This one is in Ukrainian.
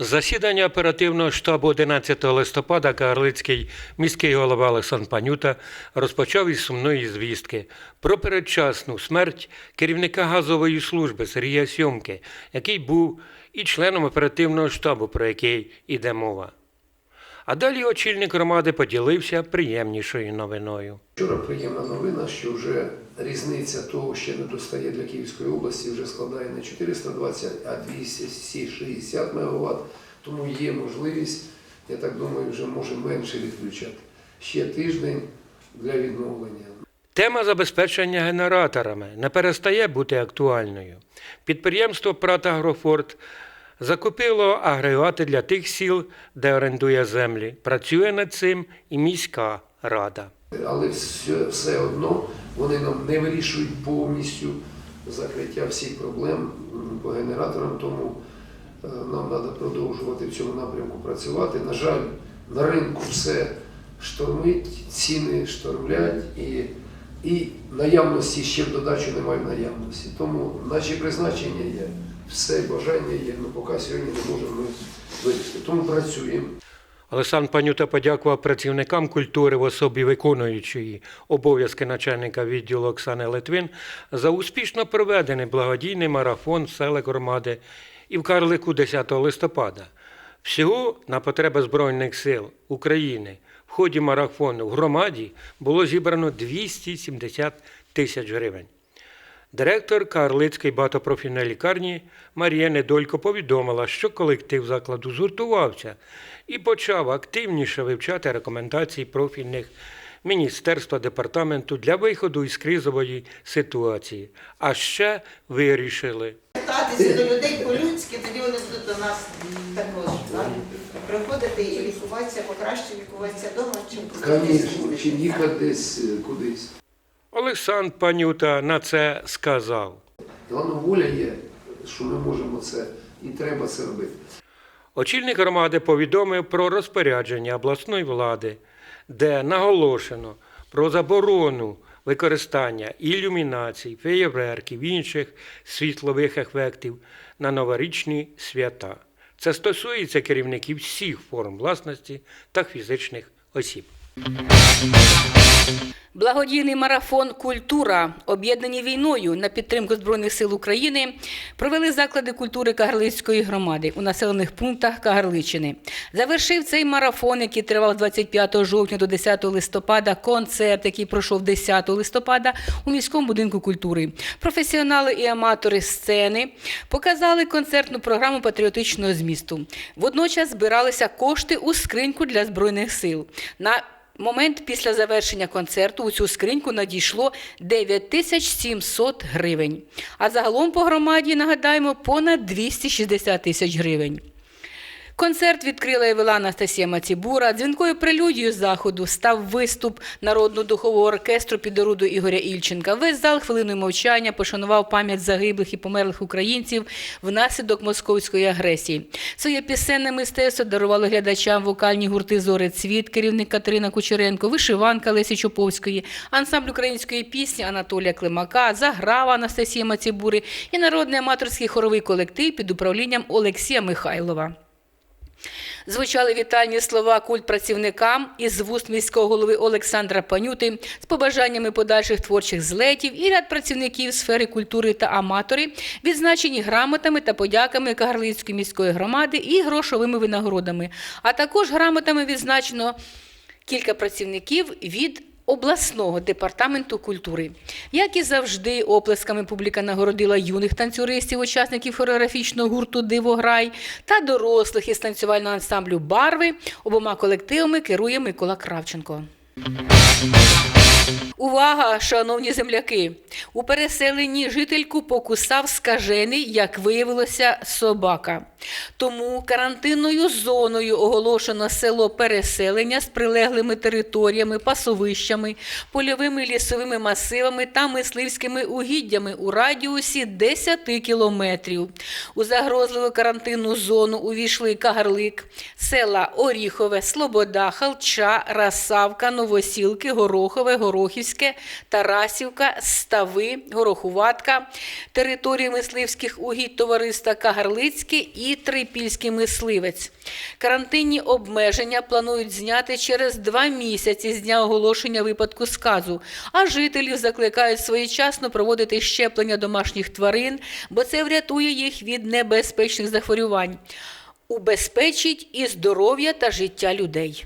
Засідання оперативного штабу 11 листопада Кагарлицький міський голова Олександр Панюта розпочав із сумної звістки про передчасну смерть керівника газової служби Сергія Сьомки, який був і членом оперативного штабу, про який йде мова. А далі очільник громади поділився приємнішою новиною. Вчора приємна новина, що вже різниця того ще не достає для Київської області, вже складає не 420, а 260 МВт. Тому є можливість, я так думаю, вже може менше відключати. Ще тиждень для відновлення. Тема забезпечення генераторами не перестає бути актуальною. Підприємство «Пратагрофорт» закупило агрегати для тих сіл, де орендує землі. Працює над цим і міська рада. Але все, все одно вони нам не вирішують повністю закриття всіх проблем по генераторам, тому е, нам треба продовжувати в цьому напрямку працювати. На жаль, на ринку все штормить, ціни штормлять і, і наявності ще в додачу немає наявності. Тому наші призначення є, все бажання є, але поки сьогодні не можемо вирішити. Тому працюємо. Олександр Панюта подякував працівникам культури в особі виконуючої обов'язки начальника відділу Оксани Литвин за успішно проведений благодійний марафон в селах громади і в Карлику 10 листопада. Всього на потреби Збройних сил України в ході марафону в громаді було зібрано 270 тисяч гривень. Директор Карлицької багатопрофільної лікарні Марія Недолько повідомила, що колектив закладу згуртувався і почав активніше вивчати рекомендації профільних міністерства департаменту для виходу із кризової ситуації. А ще вирішили звертатися до людей по-людськи, тоді вони будуть до нас також так? приходити і лікуватися, покраще лікуватися вдома, чим Звісно, чи їхати десь е, кудись. Олександр Панюта на це сказав. Головна воля є, що ми можемо це і треба це робити. Очільник громади повідомив про розпорядження обласної влади, де наголошено про заборону використання ілюмінацій, феєверків, інших світлових ефектів на новорічні свята. Це стосується керівників всіх форм власності та фізичних осіб. Благодійний марафон Культура, об'єднані війною на підтримку Збройних сил України, провели заклади культури Кагарлицької громади у населених пунктах Кагарличини. Завершив цей марафон, який тривав 25 жовтня до 10 листопада, концерт, який пройшов 10 листопада у міському будинку культури. Професіонали і аматори сцени показали концертну програму патріотичного змісту. Водночас збиралися кошти у скриньку для збройних сил. На момент після завершення концерту у цю скриньку надійшло 9700 гривень. А загалом по громаді, нагадаємо, понад 260 тисяч гривень. Концерт відкрила і вела Анастасія Мацібура. Дзвінкою прелюдією заходу став виступ народно-духового оркестру під оруду Ігоря Ільченка. Весь зал хвилиною мовчання пошанував пам'ять загиблих і померлих українців внаслідок московської агресії. Своє пісенне мистецтво дарували глядачам вокальні гурти Зори Цвіт, керівник Катерина Кучеренко, вишиванка Лесі Чоповської, ансамбль української пісні Анатолія Климака, заграва Анастасії Мацібури і народний аматорський хоровий колектив під управлінням Олексія Михайлова. Звучали вітальні слова культ працівникам із вуст міського голови Олександра Панюти з побажаннями подальших творчих злетів і ряд працівників сфери культури та аматори, відзначені грамотами та подяками Кагарлицької міської громади і грошовими винагородами. А також грамотами відзначено кілька працівників від обласного департаменту культури. Як і завжди, оплесками публіка нагородила юних танцюристів, учасників хореографічного гурту Дивограй та дорослих із танцювального ансамблю Барви. Обома колективами керує Микола Кравченко. Увага, шановні земляки! У переселенні жительку покусав скажений, як виявилося, собака. Тому карантинною зоною оголошено село переселення з прилеглими територіями, пасовищами, польовими лісовими масивами та мисливськими угіддями у радіусі 10 кілометрів. У загрозливу карантинну зону увійшли Кагарлик, села Оріхове, Слобода, Халча, Расавка, Новосілки, Горохове, Горохівське, Тарасівка, Стави, Горохуватка, території мисливських угідь товариства Кагарлицьке і і трипільський мисливець. Карантинні обмеження планують зняти через два місяці з дня оголошення випадку сказу, а жителів закликають своєчасно проводити щеплення домашніх тварин, бо це врятує їх від небезпечних захворювань. Убезпечить і здоров'я та життя людей.